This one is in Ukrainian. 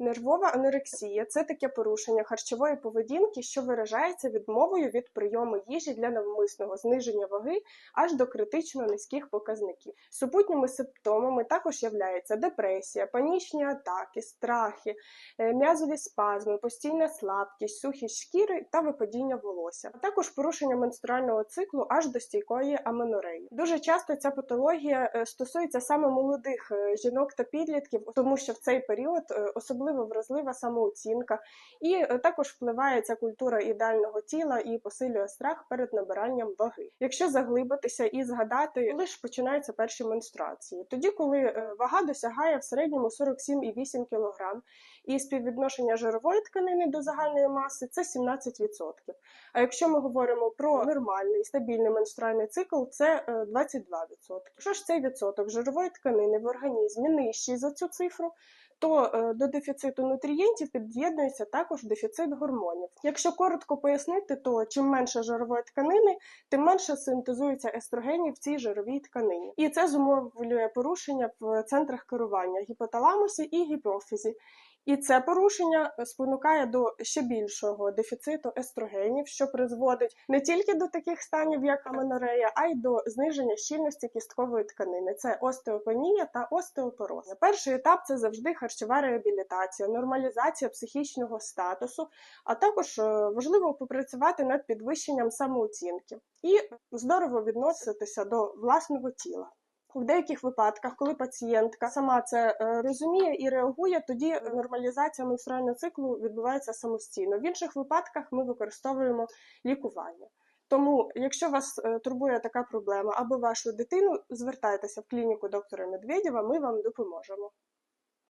Нервова анорексія це таке порушення харчової поведінки, що виражається відмовою від прийому їжі для навмисного зниження ваги аж до критично низьких показників. Супутніми симптомами також являється депресія, панічні атаки, страхи, е, м'язові спазми, постійна слабкість, сухість шкіри та випадіння волосся, а також порушення менструального циклу аж до стійкої аменореї. Дуже часто ця патологія е, стосується саме молодих е, жінок та підлітків, тому що в цей період е, особливо вразлива самооцінка, і е, також впливає ця культура ідеального тіла і посилює страх перед набиранням ваги. Якщо заглибитися і згадати, ж починаються перші менструації, тоді, коли е, вага досягає в середньому 47,8 кг, і співвідношення жирової тканини до загальної маси це 17%. А якщо ми говоримо про нормальний стабільний менструальний цикл, це е, 22%. Якщо ж цей відсоток жирової тканини в організмі нижчий за цю цифру, то е, до дефіциту нутрієнтів під'єднується також дефіцит гормонів. Якщо коротко пояснити, то чим менше жирової тканини, тим менше синтезується естрогенів в цій жировій тканині. І це зумовлює порушення в центрах керування гіпоталамусі і гіпофізі. І це порушення спонукає до ще більшого дефіциту естрогенів, що призводить не тільки до таких станів, як аменорея, а й до зниження щільності кісткової тканини. Це остеопенія та остеопороз. Перший етап це завжди харчова реабілітація, нормалізація психічного статусу, а також е, важливо попрацювати над підвищенням самооцінки і здорово відноситися до власного тіла. В деяких випадках, коли пацієнтка сама це е, розуміє і реагує, тоді нормалізація менструального циклу відбувається самостійно. В інших випадках ми використовуємо лікування. Тому, якщо вас е, турбує така проблема або вашу дитину, звертайтеся в клініку доктора Медведєва, ми вам допоможемо.